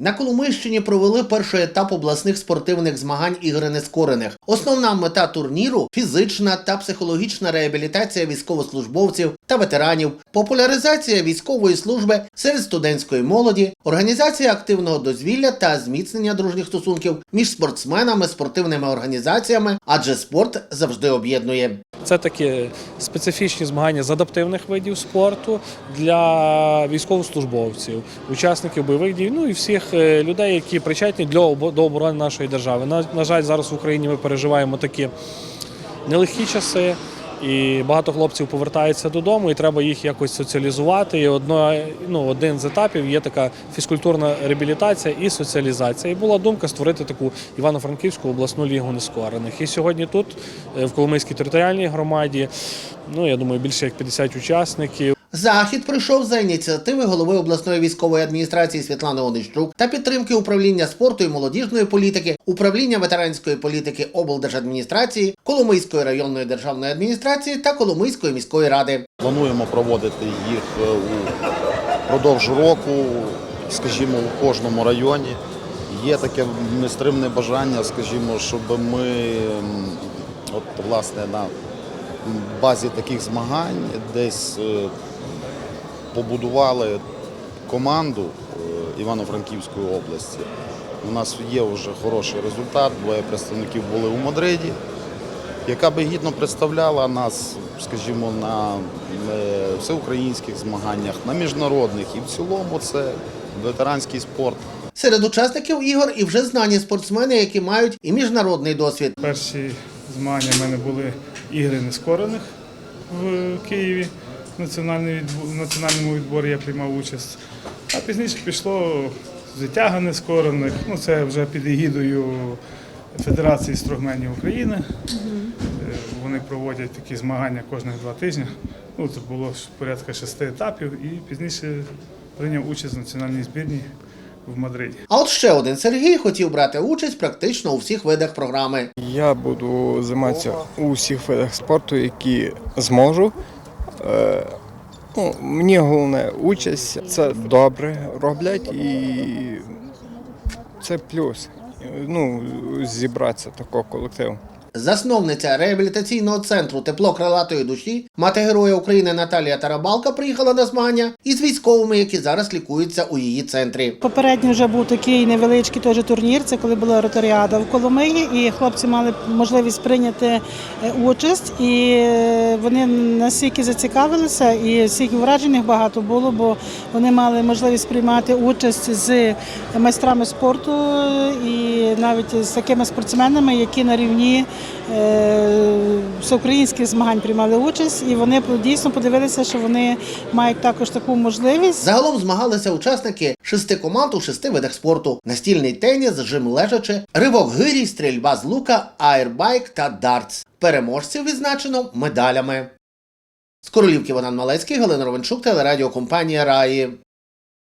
На Коломийщині провели перший етап обласних спортивних змагань ігри нескорених. Основна мета турніру фізична та психологічна реабілітація військовослужбовців та ветеранів, популяризація військової служби серед студентської молоді, організація активного дозвілля та зміцнення дружніх стосунків між спортсменами, спортивними організаціями, адже спорт завжди об'єднує. Це такі специфічні змагання з адаптивних видів спорту для військовослужбовців, учасників бойових дій, ну і всіх е, людей, які причетні для до оборони нашої держави. На, на жаль, зараз в Україні ми переживаємо такі нелегкі часи. І багато хлопців повертаються додому, і треба їх якось соціалізувати. І одно, ну, один з етапів є така фізкультурна реабілітація і соціалізація. І була думка створити таку Івано-Франківську обласну лігу нескорених. І сьогодні тут, е, в Коломийській територіальній громаді, ну я думаю, більше як 50 учасників. Захід прийшов за ініціативи голови обласної військової адміністрації Світлани Онищук та підтримки управління спорту і молодіжної політики, управління ветеранської політики облдержадміністрації, Коломийської районної державної адміністрації та Коломийської міської ради. Плануємо проводити їх е, у продовж року, скажімо, у кожному районі. Є таке нестримне бажання, скажімо, щоб ми от, власне на базі таких змагань десь е, побудували команду е, Івано-Франківської області. У нас є вже хороший результат, двоє представників були у Мадриді яка би гідно представляла нас, скажімо, на е, всеукраїнських змаганнях, на міжнародних. І в цілому це ветеранський спорт. Серед учасників ігор і вже знані спортсмени, які мають і міжнародний досвід. Перші змагання в мене були ігри нескорених в Києві. В національному відборі я приймав участь. А пізніше пішло звитяга нескорених. Ну, це вже під егідою Федерації строгменів України. Е, Вони проводять такі змагання кожних два тижні. Ну, це було порядка шести етапів і пізніше прийняв участь в національній збірні в Мадриді. А от ще один Сергій хотів брати участь практично у всіх видах програми. Я буду займатися у всіх видах спорту, які зможу. Е, Ну, мені головне участь, це добре роблять і це плюс. Ну, зібратися такого колективу. Засновниця реабілітаційного центру тепло крилатої душі, мати героя України Наталія Тарабалка приїхала на змагання із військовими, які зараз лікуються у її центрі. Попередньо вже був такий невеличкий теж турнір. Це коли була ротаріада в Коломиї, і хлопці мали можливість прийняти е, участь. І е, вони настільки зацікавилися, і стільки вражених багато було, бо вони мали можливість приймати участь з майстрами спорту е, і навіть з такими спортсменами, які на рівні е, всеукраїнських змагань приймали участь. І вони дійсно подивилися, що вони мають також таку можливість. Загалом змагалися учасники шести команд у шести видах спорту: настільний теніс, жим лежачи, ривок гирі, стрільба з лука, аербайк та дартс. Переможців відзначено медалями. З королівки Богдан Малецький, Галина Ровенчук, телерадіокомпанія Раї.